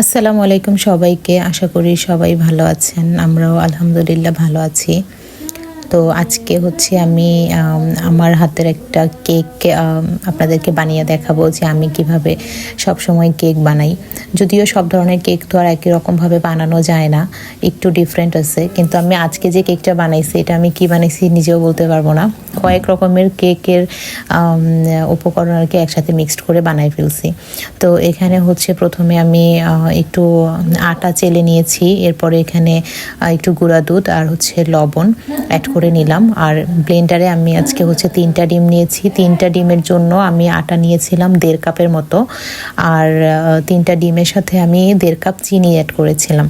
আসসালামু আলাইকুম সবাইকে। আশা করি সবাই ভালো আছেন। আমরাও আলহামদুলিল্লাহ ভালো আছি। তো আজকে হচ্ছে আমি আমার হাতের একটা কেক আপনাদেরকে বানিয়ে দেখাবো যে আমি কীভাবে সব সময় কেক বানাই। যদিও সব ধরনের কেক তো আর একই রকমভাবে বানানো যায় না, একটু ডিফারেন্ট আছে। কিন্তু আমি আজকে যে কেকটা বানাইছি, এটা আমি কি বানাইছি নিজেও বলতে পারব না। কয়েক রকমের কেকের উপকরণ আর কি একসাথে মিক্সড করে বানাই ফেলছি। তো এখানে হচ্ছে প্রথমে আমি একটু আটা চেলে নিয়েছি, এরপরে এখানে একটু গুঁড়া দুধ আর হচ্ছে লবণ অ্যাড করে নিলাম। আর ব্লেন্ডারে আমি আজকে হচ্ছে তিনটা ডিম নিয়েছি। তিনটা ডিমের জন্য আমি আটা নিয়েছিলাম দেড় কাপের মতো। আর তিনটা ডিমের সাথে আমি দেড় কাপ চিনি অ্যাড করেছিলাম।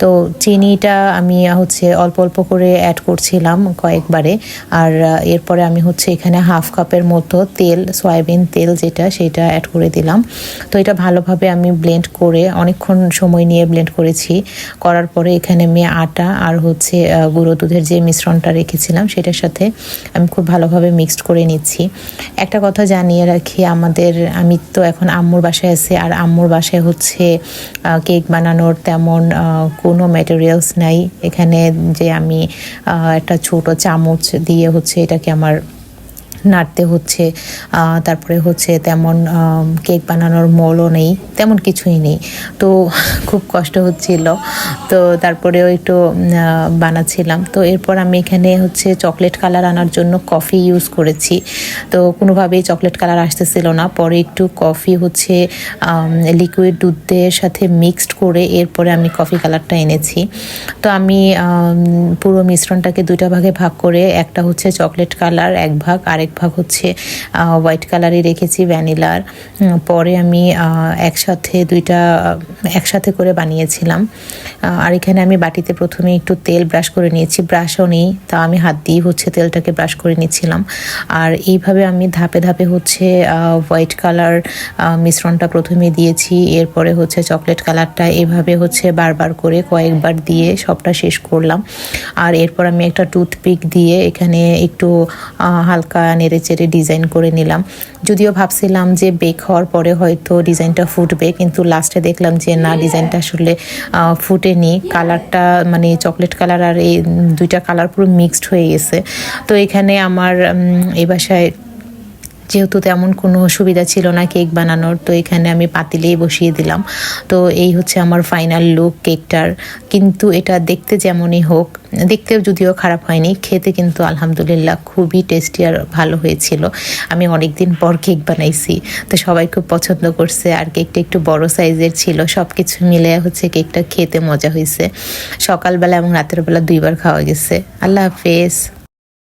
তো চিনিটা আমি হচ্ছে অল্প অল্প করে অ্যাড করছিলাম কয়েকবারে। আর এরপরে আমি হচ্ছে এখানে হাফ কাপের মতো তেল, সয়াবিন তেল যেটা সেটা অ্যাড করে দিলাম। তো এটা ভালোভাবে আমি ব্লেন্ড করে অনেকক্ষণ সময় নিয়ে ব্লেন্ড করেছি। করার পরে এখানে আমি আটা আর হচ্ছে গুঁড়ো দুধের যে মিশ্রণটা রেখেছিলাম, সেটার সাথে আমি খুব ভালোভাবে মিক্সড করে নিচ্ছি। একটা কথা জানিয়ে রাখি, আমাদের, আমি তো এখন আম্মুর বাসায় আছে, আর আম্মুর বাসায় হচ্ছে কেক বানানোর তেমন কোনো ম্যাটেরিয়ালস নাই। এখানে যে আমি একটা ছোট চামচ দিয়ে হচ্ছে এটাকে আমার নাড়তে হচ্ছে তারপরে হচ্ছে তেমন কেক বানানোর মলও নেই, তেমন কিছুই নেই। তো খুব কষ্ট হচ্ছিল। তো তারপরেও একটু বানাচ্ছিলাম। তো এরপর আমি এখানে হচ্ছে চকলেট কালার আনার জন্য কফি ইউজ করেছি। তো কোনোভাবেই চকলেট কালার আসতেছিল না। পরে একটু কফি হচ্ছে লিকুইড দুধের সাথে মিক্সড করে এরপরে আমি কফি কালারটা এনেছি। তো আমি পুরো মিশ্রণটাকে দুইটা ভাগে ভাগ করে একটা হচ্ছে চকলেট কালার, এক ভাগ আরেক ভাগ হচ্ছে হোয়াইট কালারে রেখেছি ভ্যানিলার। পরে আমি একসাথে দুইটা, একসাথে করে বানিয়েছিলাম। আর এখানে আমি বাটিতে প্রথমে একটু তেল ব্রাশ করে নিয়েছি। ব্রাশও নেই, তা আমি হাত দিয়ে হচ্ছে তেলটাকে ব্রাশ করে নিচ্ছিলাম। আর এইভাবে আমি ধাপে ধাপে হচ্ছে হোয়াইট কালার মিশ্রণটা প্রথমে দিয়েছি। এরপরে হচ্ছে চকলেট কালারটা এভাবে হচ্ছে বারবার করে কয়েকবার দিয়ে সবটা শেষ করলাম। আর এরপর আমি একটা টুথপিক দিয়ে এখানে একটু হালকা নেড়ে চেড়ে ডিজাইন করে নিলাম। যদিও ভাবছিলাম যে বেক হওয়ার পরে হয়তো ডিজাইনটা ফুটবে, কিন্তু লাস্টে দেখলাম যে না ডিজাইনটা আসলে ফুটেনি। কালারটা মানে চকলেট কালার আর এই দুইটা কালার পুরো মিক্সড হয়ে গেছে। তো এখানে আমার এই বাসায় যেহেতু তেমন কোনো সুবিধা ছিল না কেক বানানোর, তো এখানে আমি পাতিলেই বসিয়ে দিলাম। তো এই হচ্ছে আমার ফাইনাল লুক কেকটার কিন্তু এটা দেখতে যেমনই হোক দেখতেও যদিও খারাপ হয়নি। খেতে কিন্তু আলহামদুলিল্লাহ খুবই টেস্টি আর ভালো হয়েছিল। আমি অনেক দিন পর কেক বানাইছি। তো সবাই খুব পছন্দ করছে আর কেকটা একটু বড় সাইজের ছিল। সব কিছু মিলে হচ্ছে কেকটা খেতে মজা হয়েছে। সকালবেলা এবং রাতের বেলা দুইবার খাওয়া গেছে। আল্লাহ হাফেজ।